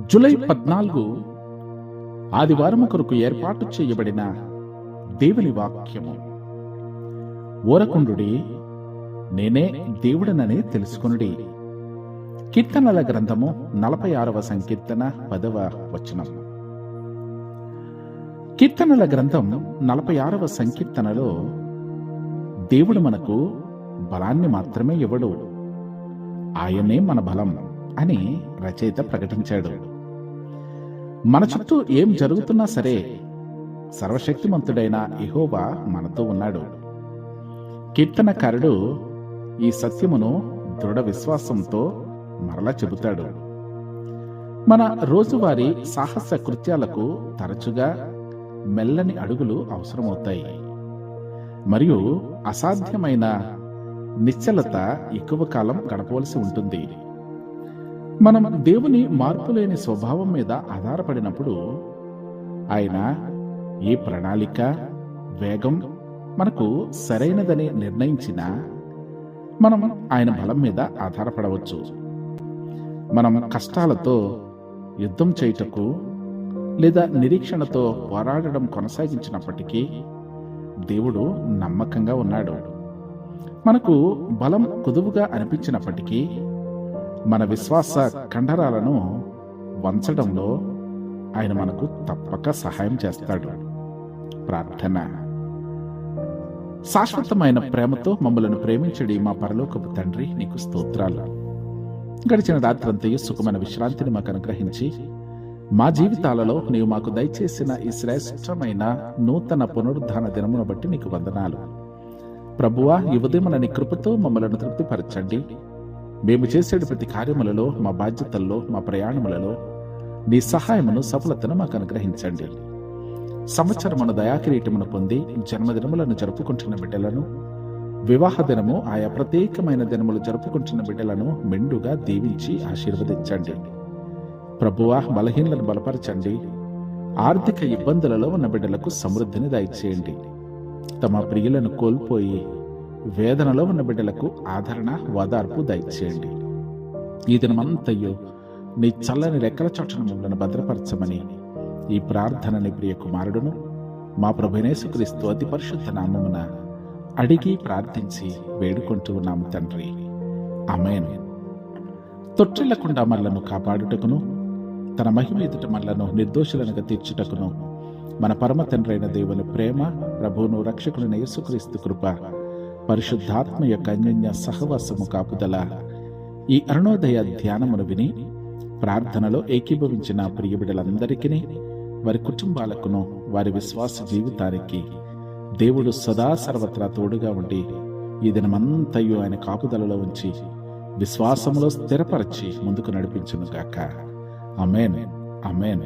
July పద్నాలుగు ఆదివారం కొరకు ఏర్పాటు చేయబడిన దేవుని వాక్యము. ఓరకుండుడి నేనే దేవుడనని తెలుసుకొనుడి. కీర్తనల గ్రంథము నలభై ఆరవ సంకీర్తన పదవ వచనం. కీర్తనల గ్రంథం నలభై ఆరవ సంకీర్తనలో దేవుడు మనకు బలాన్ని మాత్రమే ఇవ్వడు. ఆయనే మన బలం. అని రచయిత ప్రకటించాడు. మన చుట్టూ ఏం జరుగుతున్నా సరే సర్వశక్తిమంతుడైన ఇహోవా మనతో ఉన్నాడు. కీర్తనకారుడు ఈ సత్యమును దృఢ విశ్వాసంతో మరలా చెబుతాడు. మన రోజువారీ సాహస కృత్యాలకు తరచుగా మెల్లని అడుగులు అవసరమవుతాయి. మరియు అసాధ్యమైన నిశ్చలత ఎక్కువ కాలం గడపవలసి ఉంటుంది. మనం దేవుని మార్పులేని స్వభావం మీద ఆధారపడినప్పుడు ఆయన ఏ ప్రణాళిక వేగం మనకు సరైనదని నిర్ణయించినా మనం ఆయన బలం మీద ఆధారపడవచ్చు. మనం కష్టాలతో యుద్ధం చేయుటకు లేదా నిరీక్షణతో పోరాడడం కొనసాగించినప్పటికీ దేవుడు నమ్మకంగా ఉన్నాడు. మనకు బలం కుదువుగా అనిపించినప్పటికీ మన విశ్వాస కండరాలను వంచడంలో ఆయన మనకు తప్పక సహాయం చేస్తాడు. ప్రార్థన. శాశ్వతమైన ప్రేమతో మమ్మలను ప్రేమించడి మా పరలోకపు తండ్రి నీకు స్తోత్రాలు. గడిచిన రాత్రంతయు సుఖమైన విశ్రాంతిని మాకు అనుగ్రహించి మా జీవితాలలో నీవు మాకు దయచేసిన ఈ శ్రేష్టమైన నూతన పునరుద్ధాన దినమును బట్టి నీకు వందనాలు. ప్రభువా ఈ ఉదయం నీ కృపతో మమ్మలను తృప్తిపరచండి. మేము చేసేటి ప్రతి కార్యములలో మా బాధ్యతల్లో మా ప్రయాణములలో నీ సహాయమును సఫలతను మాకు అనుగ్రహించండి. సంవత్సరమున దయాకిరీటమును పొంది జన్మదినములను జరుపుకుంటున్న బిడ్డలను వివాహ దినము ఆయా ప్రత్యేకమైన దినములు జరుపుకుంటున్న బిడ్డలను మెండుగా దీవించి ఆశీర్వదించండి. ప్రభువా బలహీనలను బలపరచండి. ఆర్థిక ఇబ్బందులలో ఉన్న బిడ్డలకు సమృద్ధిని దయచేయండి. తమ ప్రియులను కోల్పోయి వేదనలో ఉన్న బిడ్డలకు ఆదరణ ఓదార్పు దయచేయండి. ఈ దినమంతయు నీ చల్లని రెక్కల చోటను మమ్మల్ని భద్రపరచమని ఈ ప్రార్థనని ప్రియ కుమారుడును మా ప్రభునేసుక్రీస్తు అతి పరిశుద్ధ నామమున అడిగి ప్రార్థించి వేడుకుంటూ ఉన్నాము తండ్రి. అమేన్ తొట్టిల్లకుండా మళ్ళను కాపాడుటకును తన మహిమ ఎదుట మళ్ళను నిర్దోషులనుగా తీర్చుటకును మన పరమ తండ్రి అయిన దేవుని ప్రేమ ప్రభువును రక్షకుని యేసుక్రీస్తు కృప పరిశుద్ధాత్మ యొక్క అన్యోన్య సహవాసము కాపుదల. ఈ అరుణోదయ ధ్యానమును విని ప్రార్థనలో ఏకీభవించిన ప్రియబిడలందరికీ వారి కుటుంబాలకును వారి విశ్వాస జీవితానికి దేవుడు సదా సర్వత్రా తోడుగా ఉండి ఈ దినమంతయు ఆయన కాపుదలలో ఉంచి విశ్వాసములో స్థిరపరచి ముందుకు నడిపించును గాక. అమేన్ అమేన్